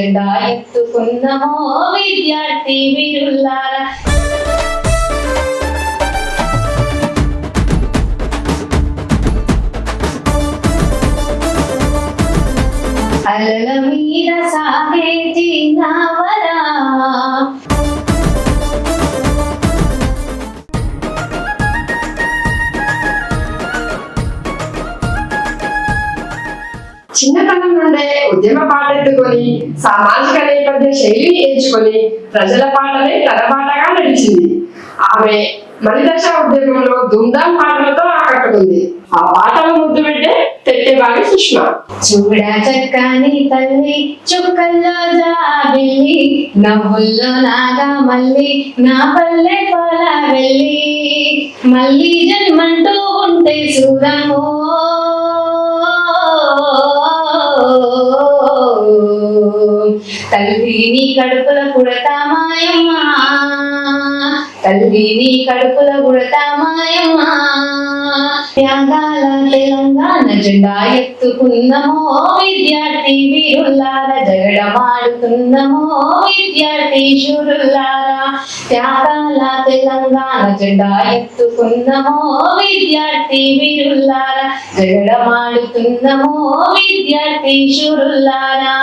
జెండా ఎత్తుకున్నామో విద్యార్థి వీరుల్లారా. అలల మీద సాగే జీనావరా చిన్నతనం నుండే ఉద్యమ పాటెత్తుకొని సామాజిక నేపథ్య శైలిని ఎంచుకొని ప్రజల పాటలే తన పాటగా నడిచింది. ఆమె మలిదశ ఉద్యమంలో దుందాం పాటలతో ఆకట్టుకుంది. ఆ పాటలు ముద్దు పెట్టే తెట్టేవాడి సుష్మ. చూడ చక్కని తల్లి చుక్కల్లో జాబిల్లి నవ్వుల్లో నాగా మళ్ళీ నా పల్లె పాల వెళ్ళి. మళ్ళీ జన్మంటూ ఉంటే చూడమో. తల్లి నీ కడుపుల పుడతా మాయమ్మా. తల్లి నీ కడుపుల పుడతా మాయమ్మా. త్యాగాల తెలంగాణ జెండా ఎత్తుకున్నమో విద్యార్థి వీరుల్లారా జగడమాడుతున్నమో విద్యార్థి శూరుల్లారా త్యాగాల తెలంగాణ జెండా ఎత్తుకున్నమో విద్యార్థి వీరుల్లారా జగడమాడుతున్నమో విద్యార్థి శూరుల్లారా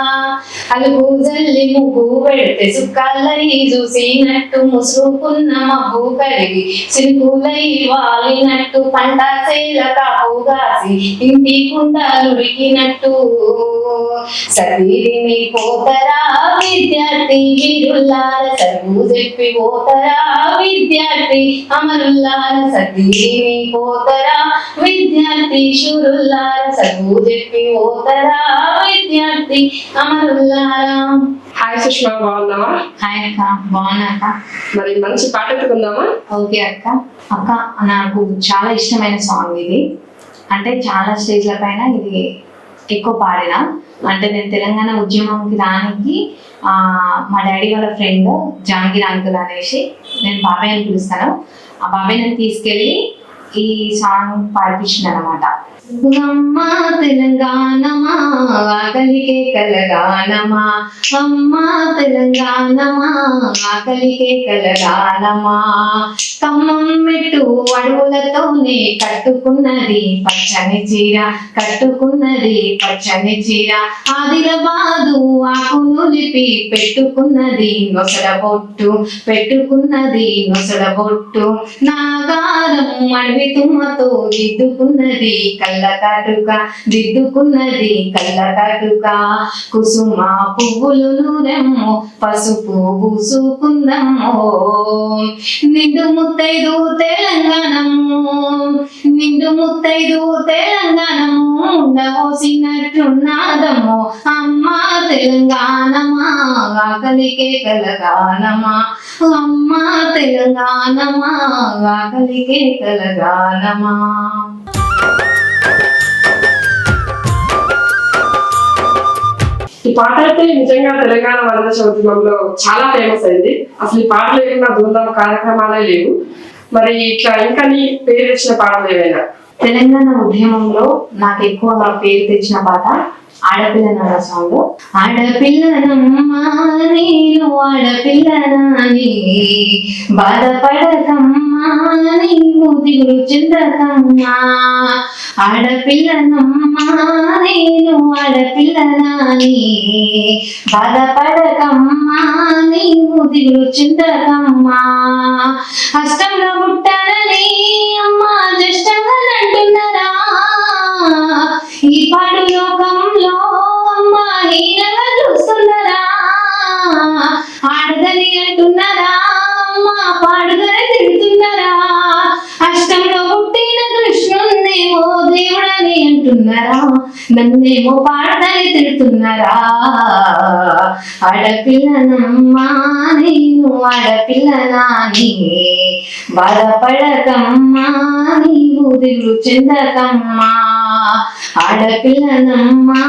అలుగు జల్లి ముగ్గు పెడితే సుక్కలై చూసినట్టు ముసుకున్న మబ్బు కరిగి సిరుకులై వాలినట్టు పంట సేల కాపుగాసి ఇంటి కుండలుడికినట్టు సతీరిని పోతరా విద్యార్థి వీరుల్లార సరువు చెప్పి పోతరా విద్యార్థి అమరుల్లార సతీరిని పోతరా విద్యార్థి శూరుల్లార సరువు చెప్పి పోతరా విద్యార్థి అమరుల్లారా. హాయ్ సుష్మా బాగున్నావా? హాయ్ అక్క బాగున్నా అక్క. మరి మంచి పాట ఎత్తుకుందామా? ఓకే అక్క. అక్క నాకు చాలా ఇష్టమైన సాంగ్ ఇది. అంటే చాలా స్టేజ్ల పైన ఇది ఎక్కువ పాడిన. అంటే నేను తెలంగాణ ఉద్యమంకి రానికి ఆ, మా డాడీ వాళ్ళ ఫ్రెండ్ జాంగీర్ అంకుల్ అనేసి నేను బాబాయ్ అని పిలుస్తాను. ఆ బాబాయ్ నన్ను తీసుకెళ్ళి ఈ సాంగ్ పాడిపించింది అనమాట అమ్మ తెలంగాణమా ఆకలికే కలగానమా. అమ్మ తెలంగాణమా ఆకలికే కలగానమా. కమ్మం మెట్టు అడవులతోనే కట్టుకున్నది పచ్చని చీర కట్టుకున్నది పచ్చని చీర. ఆదిలబాదు ఆకు నులిపి పెట్టుకున్నది నొసడ బొట్టు పెట్టుకున్నది నొసడ బొట్టు. నాగారం అడవి తుమ్మతో దిద్దుకున్నది కళ్ళ కాటుక దిద్దుకున్నది కళ్ళ కాటుక కుసుమ పువ్వులు నూరెమ్మో పసుపు పూసుకుందమ్మో. నిండు ముత్తైదు తెలంగాణము నిండు ముత్తైదు తెలంగాణ ఉండవోసినట్టున్నాదమ్మో అమ్మ తెలంగాణమా ఆకలికే కలగానమా అమ్మ తెలంగాణమా ఆకలికే కలగానమా ఈ పాట అయితే నిజంగా తెలంగాణ వరద ఉద్యమంలో చాలా ఫేమస్ అయింది. అసలు ఈ పాట లేకుండా బృందం కార్యక్రమాలే లేవు. మరి ఇట్లా ఇంకా నీ పేరు తెచ్చిన పాటలు ఏవైనా? తెలంగాణ ఉద్యమంలో నాకు ఎక్కువగా పేరు తెచ్చిన పాట ఆడపిల్లన సాంగ్ ఆడపిల్లనమ్మా నేను ఆడపిల్లనాని. బాధపడకమ్మా నీవు దిగులు చెందకమ్మా ఆడపిల్లనమ్మా నేను ఆడపిల్లనాని బాధపడకమ్మా నీవు దిగులు చెందకమ్మా అష్టంలో పుట్టానని అమ్మా జష్టంగా అంటున్నా నన్నేమో పాడదని తిడుతున్నారా? ఆడపిల్లనమ్మా నేను ఆడపిల్లనాని బాధపడకమ్మా నీవు దిగులు చెందకమ్మా. ఆడపిల్లనమ్మా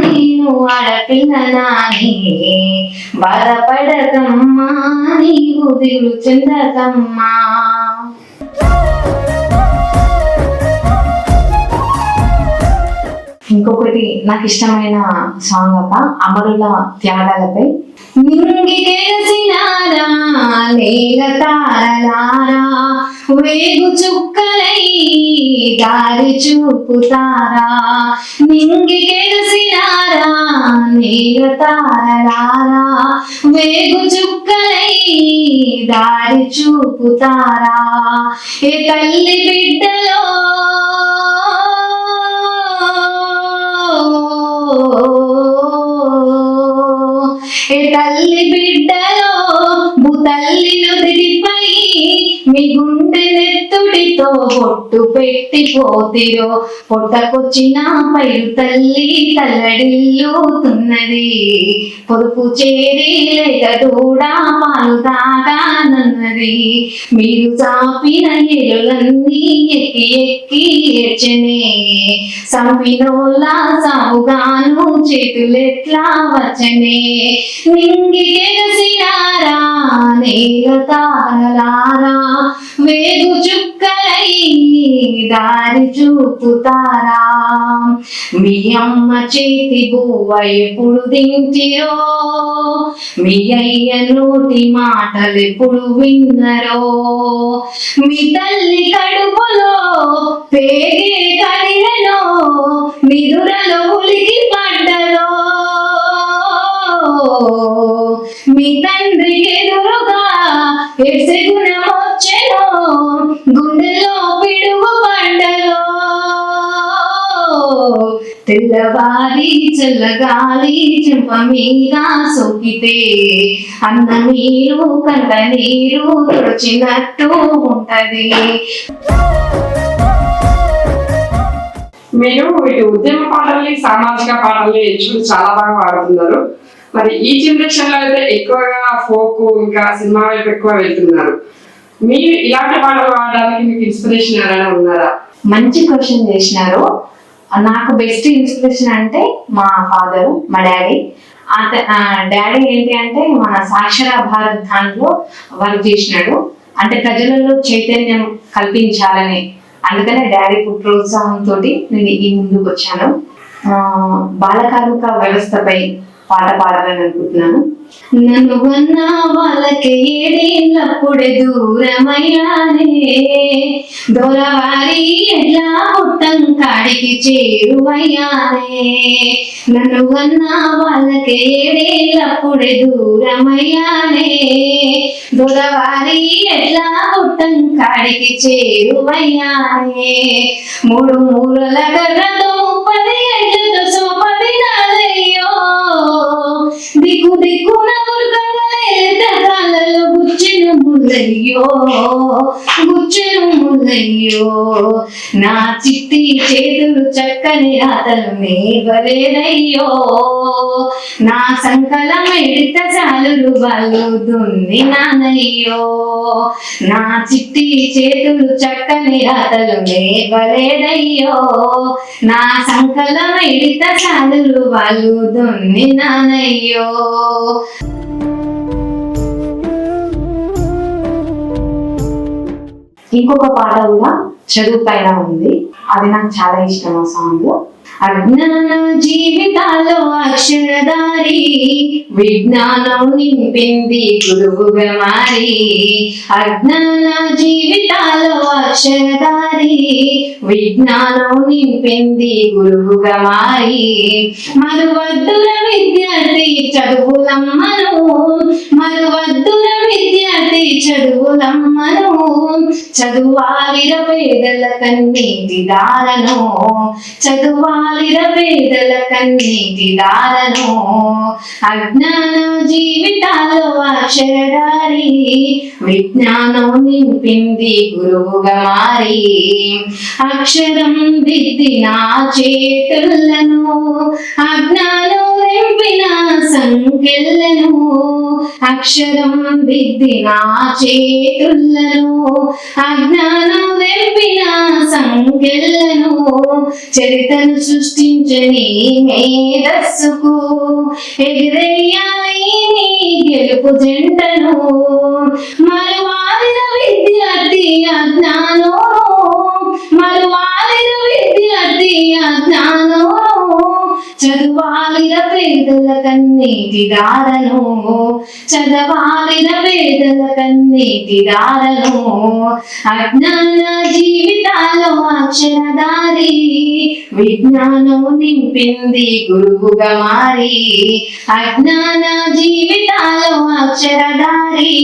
నేను ఆడపిల్లనాని బాధపడకమ్మా నీవు దిగులు చెందకమ్మా. ఇంకొకటి నాకు ఇష్టమైన సాంగ్ అప్ప అమరుల త్యాగాలపై. నింగికెలసినారా నేల తారలారా వేగు చుక్కలై దారి చూపుతారా. నింగికెలసినారా నేల తారలారా వేగు చుక్కలై దారి చూపుతారా. ఏ తల్లి బిడ్డ పొట్టు పెట్టి పోతిరో పొట్టకొచ్చిన పైరు తల్లి తల్లడిల్లుతున్నది. పొదుపు చేరి లేక దూడా పాలు తాగానన్నది. మీరు చాపిన ఎరులన్నీ ఎక్కి ఎక్కి ఎచ్చనే సంపినోళ్ళ సాగుగాను చేతులెట్లా వచ్చనే. నింగికెగసినారా నేల తారలారా వేగు చుక్కలై దారి చూపుతారా? మీ అమ్మ చేతి బువ్వ ఎప్పుడు దించిరో? మీ అయ్య నోటి మాటలు ఎప్పుడు విన్నరో? మీ తల్లి కడుపులో పేగే కడిగలో నిదురలో ఉలికి పడ్డ తెల్లవారి చల్లగాలి చెంప మీద సోకితే అన్న నీరు కంట నీరు తుడిచినట్టు ఉంటది. మీరు ఇటు ఉద్యమ పాటల్ని సామాజిక పాటల్ని ఎంచుకుని చాలా బాగా పాడుతున్నారు. మరి ఈ జనరేషన్లో అయితే ఎక్కువగా ఫోక్ ఇంకా సినిమా వైపు ఎక్కువ వెళ్తున్నారు. మీరు ఇలాంటి పాటలు పాడడానికి మీకు ఇన్స్పిరేషన్ ఎవరైనా ఉన్నారా? మంచి క్వశ్చన్ చేసినారు. నాకు బెస్ట్ ఇన్స్పిరేషన్ అంటే మా ఫాదర్ మా డాడీ అత డాడీ ఏంటి అంటే మన సాక్షర భారత్ దాంట్లో వర్క్ చేసినాడు. అంటే ప్రజలలో చైతన్యం కల్పించాలని. అందుకనే డాడీ ప్రోత్సాహంతో నేను ఈ ముందుకు వచ్చాను. బాలకార్మిక వ్యవస్థపై పాట పాడాలని అనుకుంటున్నాను. నన్ను వన్న వాళ్ళకి ఏడేళ్ళప్పుడే దూరమయ్యానే. దొరవారి ఎట్లా పుట్టం కాడికి చేరువయ్యానే నన్ను వన్న వాళ్ళకి ఏడేళ్ళప్పుడే దూరమయ్యానే దొరవారి ఎట్లా పుట్టం కాడికి చేరువయ్యానే మూడు మూరల కర్రతో ముప్పది ఎట్లతో సోపది నాదయ్యో దిక్కు దిక్కున ఉరకగలేత కాళ్ళలో గుచ్చెన ముల్లయ్యో గుచ్చెన ముల్లయ్యో నా చిట్టి చేతులు చక్కని రాతలు నేవలేదయ్యో నా సంకలం ఎడిత చాలులు వాళ్ళు దున్ని నానయ్యో నా చిట్టి చేతులు చక్కని రాతలు నేవలేదయ్యో నా సంకలం ఎడిత చాలులు వాళ్ళు దున్ని నానయ్యో ఇంకొక పాట కూడా చదువు పైన ఉంది. అది నాకు చాలా ఇష్టం ఆ సాంగ్ అజ్ఞాన జీవితాల్లో అక్షరదారి విజ్ఞానం నింపింది గురువుగా మారి. అజ్ఞాన జీవితాల్లో అక్షరదారి విజ్ఞానం నింపింది గురువుగా మారి. మరువద్దుల విద్యార్థి చదువులమ్మను చదువాలిర పేదల కన్నీటి దారను. చదువాలిర పేదల కన్నీటి దారను. అజ్ఞాన జీవితాల్లో అక్షరదారి విజ్ఞానం నింపింది గురువుగా మారి. అక్షరం దిద్ది నా చేతులను అజ్ఞానం నింపి అక్షరం దిద్ది నా చేతులను అజ్ఞానం వెంపిన సంఖ్యలను చరితను సృష్టించని మేధస్సుకు ఎగిరేయాలి నీ గెలుపు జంటను మరువాలిన విద్యార్థి అజ్ఞానో మరువాలిన విద్యార్థి అజ్ఞానో చదవాలిర పేదల కన్నీటి దారను చదవాలిన పేదల కన్నీటి దారను అజ్ఞాన జీవితాలు అక్షరదారి విజ్ఞానం నింపింది గురువుగా మారి అజ్ఞాన జీవితాలు అక్షరదారి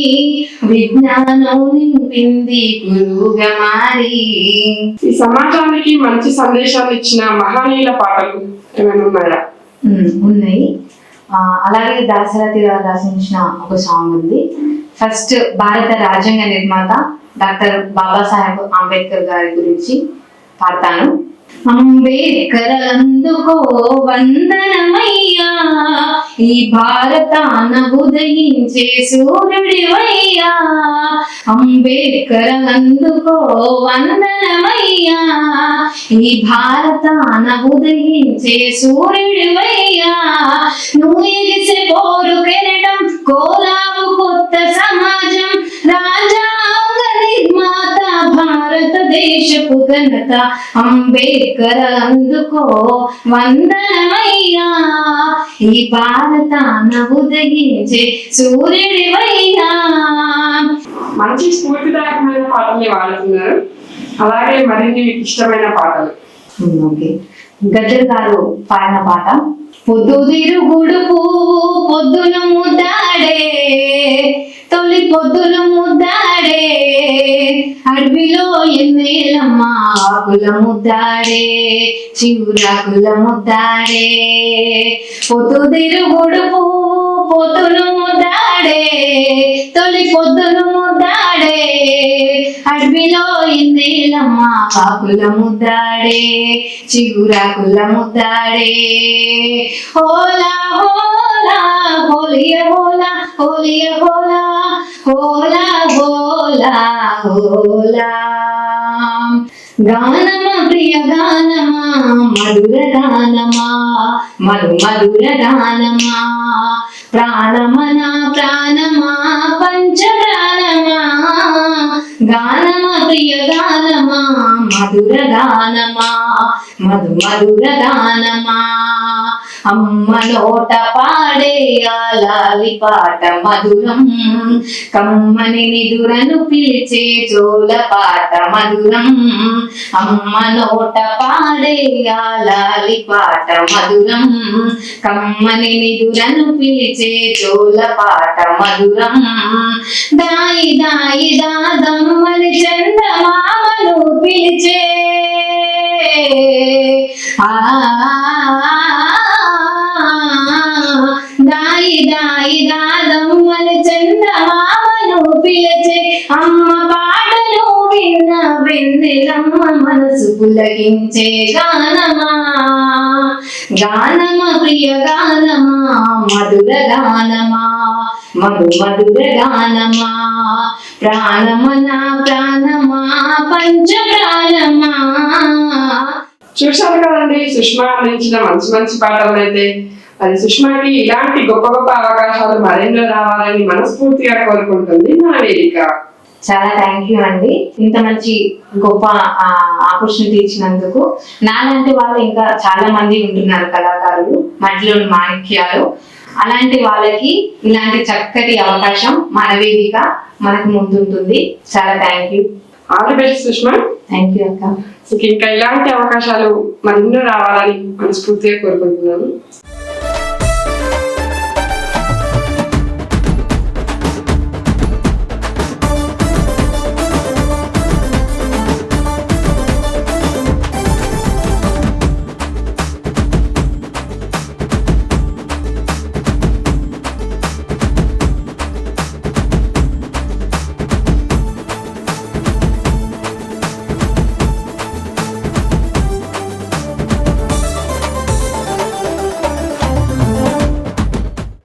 విజ్ఞానం నింపింది గురువుగా మారి. ఈ సమాజానికి మంచి సందేశాలు ఇచ్చిన మహనీయుల పాటలు ఏమైనా ఉన్నాయా? ఉన్నాయి. అలాగే దాసరథి గారు రచించిన ఒక సాంగ్ ఉంది. ఫస్ట్ భారత రాజ్యాంగ నిర్మాత డాక్టర్ బాబాసాహెబ్ అంబేద్కర్ గారి గురించి పాడతాను. అంబేద్కర్ అందుకో వందనమయ్యా. ఈ భారతాన ఉదయించే సూర్యుడివయ్యా. అంబేద్కర్ అందుకో వందనమయ్యా. ఈ భారతాన ఉదయించే సూర్యుడివయ్యా. నువ్వు ఎగిసే పోరు కెరటం కోలావు కొత్త సమాజం రాజా భారతదేశపు ఘనత అంబేద్కర్ అందుకో వందనమయ్యా. ఈ భారతాన ఉదయించే సూర్యుడివయ్యా. మంచి స్ఫూర్తిదాయకమైన పాటల్ని వాడుతున్నారు. అలాగే మరిన్ని మీకు ఇష్టమైన పాటలు. ఓకే. గద్దర్ గారు పాడిన పాట పొద్దుదిరుగుడు పువ్వు పొద్దున ముద్దాడే తొలి పొద్దున ముద్దాడే అడవిలో ఎన్నేలమ్మ ఆకుల ముద్దాడే చివురాకుల ముద్దాడే. పొద్దుదిరుగుడు పువ్వు పొద్దున ముద్దాడే తొలి పొద్దును ముద్దాడే అడవిలో ఎన్నేలమ్మ ఆకుల ముద్దాడే చిగురాకుల ముద్దాడే. హోలా హోలా హోలియ హోలా హోలియ హోలా హోలా హోలా హోలా. గానమా ప్రియ గానమా మధుర గానమా మధు మధుర గానమా ప్రాణమనా ప్రాణమా? పంచ ప్రాణమా గానమా? ప్రియ గానమా మధుర గానమా? మధు మధుర గానమా? అమ్మ నోట పాడే ఆలాలి పాట మధురం. కమ్మని నిదురను పిలిచే చోల పాట మధురం. అమ్మ నోట పాడే ఆలాలి పాట మధురం. కమ్మని నిదురను పిలిచే చోల పాట మధురం. దాయి దాయి దాదమ్మని చందమామను పిలిచే. ఆ దాయి దాయి దాదమ్మని చందమామను పిలిచే అమ్మ పాటను విన్న వెన్నెలమ్మ మనసు పులగించే గానమా. గానమ ప్రియ గానమా మధుర గానమా మధు మధుర గానమా. ప్రాణమనా ప్రాణమా పంచ ప్రాణమా చూశారు కదండి సుష్మా అందించిన మంచి మంచి పాటలు అయితే అది సుష్మాకి ఇలాంటి గొప్ప గొప్ప అవకాశాలు మరెన్నో రావాలని మనస్ఫూర్తిగా కోరుకుంటుంది మన వేదిక. చాలా థ్యాంక్ యూ అండి. ఇంత మంచి గొప్ప ఆపర్చునిటీ ఇచ్చినందుకు నాలాంటి వాళ్ళు ఇంకా చాలా మంది ఉంటున్నారు కళాకారులు మట్టిలోని మాణిక్యాలు. అలాంటి వాళ్ళకి ఇలాంటి చక్కటి అవకాశం మన వేదిక మనకు ముందుంటుంది. చాలా thank you all the best Sushma. Thank you అక్క. ఇంకా ఇలాంటి అవకాశాలు మరెన్నో రావాలని మనస్ఫూర్తిగా కోరుకుంటున్నాను.